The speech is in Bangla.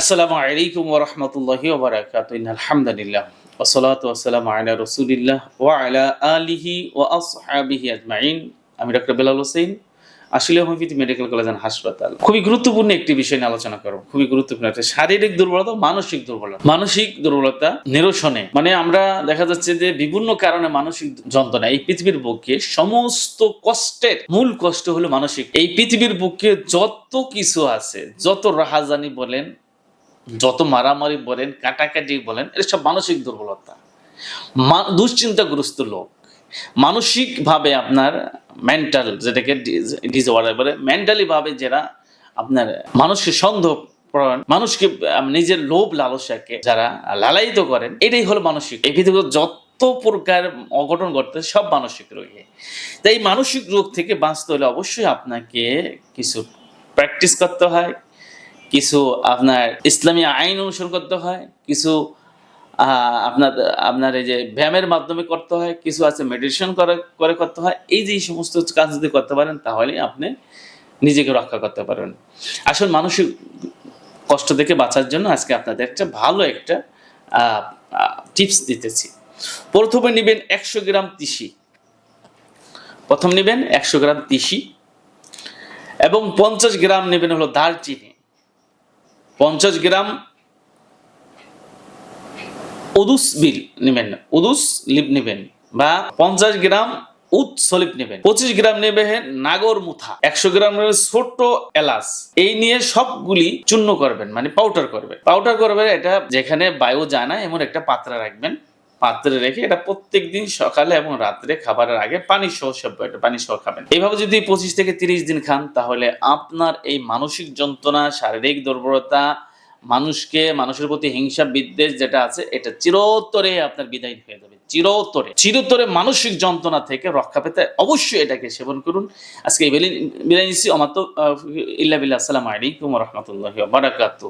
আসসালামু আলাইকুম ওরহমতুল্লাহি ওবরাকাত আলহামদুলিল্লাহ ওসলাত ওসালাম আলা রসুলিল্লাহ ও আলা আলিহি ও আসহাবিহি আজমাইন। আমি ডক্টর বেলাল হোসেন, আসলে হোমিওপ্যাথি মেডিকেল কলেজ অ্যান্ড হাসপাতাল। খুবই গুরুত্বপূর্ণ একটি বিষয় নিয়ে আলোচনা করব। খুবই গুরুত্বপূর্ণ একটা শারীরিক দুর্বলতা, মানসিক দুর্বলতা। মানসিক দুর্বলতা নিরসনে। মানে আমরা দেখা যাচ্ছে যে বিভিন্ন কারণে মানসিক যন্ত্রণা এই পৃথিবীর বুকে সমস্ত কষ্টের মূল কষ্ট হলো মানসিক। এই পৃথিবীর বুকে যত কিছু আছে, যত রাহাজানি বলেন যত মারামারি বলেন, কাটাকাটি বলেন এটা সব মানসিক দুর্বলতা। দুশ্চিন্তাগ্রস্ত লোক। মানসিকভাবে আপনার মেন্টাল যেটাকে ডিসঅর্ডার বলে মেন্টালি ভাবে যারা আপনার মানুষকে সন্দেহ মানুষকে নিজের লোভ লালসাকে যারা লালায়িত করেন, এটাই হলো মানসিক। এই পৃথিবীতে যত প্রকার অঘটন ঘটতে সব মানসিক রোগী। তাই মানসিক রোগ থেকে বাঁচতে হলে অবশ্যই আপনাকে কিছু প্র্যাকটিস করতে হয় কিছু আপনার ইসলামী আইন অনুসরণ করতে হয়, কিছু আপনার আপনার এই যে ব্যায়ামের মাধ্যমে করতে হয়, কিছু আছে মেডিটেশন করে করে করতে হয়, এই যে সমস্ত কাজ যদি করতে পারেন তাহলে আপনি নিজেকে রক্ষা করতে পারবেন। আসলে মানসিক কষ্ট থেকে বাঁচার জন্য আজকে আপনাদের একটা ভালো একটা টিপস দিতেছি। প্রথমে নেবেন একশো গ্রাম তিসি। প্রথম নেবেন একশো গ্রাম তিসি এবং পঞ্চাশ গ্রাম নেবেন হলো দারচিনি। পঞ্চাশ গ্রাম উদুস বিল নেবেন, উদুস লিপ নেবেন বা পঞ্চাশ গ্রাম উদ সলিপ নেবেন। পঁচিশ গ্রাম নেবেন নাগর মুথা, একশো গ্রাম নেবেন ছোট্ট এলাচ। এই নিয়ে সবগুলি চূর্ণ করবেন মানে পাউডার করবেন। পাউডার করবেন এটা যেখানে বায়ু যায় না এমন একটা পাত্রা রাখবেন। পাত্রে রেখে এটা প্রত্যেক দিন সকালে এবং রাত্রে খাবারের আগে পানি সহ সেব্য এটা পানি সহ খাবেন। এইভাবে যদি পঁচিশ থেকে তিরিশ দিন খান, তাহলে আপনার এই মানসিক যন্ত্রণা, শারীরিক দুর্বলতা, মানুষকে, মানুষের প্রতি হিংসা, বিদ্বেষ যেটা আছে, এটা চিরতরে আপনার বিদায় হয়ে যাবে। চিরতরে। চিরতরে মানসিক যন্ত্রণা থেকে রক্ষা পেতে অবশ্যই এটাকে সেবন করুন। আজকে বিদায় নিচ্ছি। আমার তো ইল্লা বিল্লাহ। আসসালামু আলাইকুম রহমতুল্লাহ বারাকাতু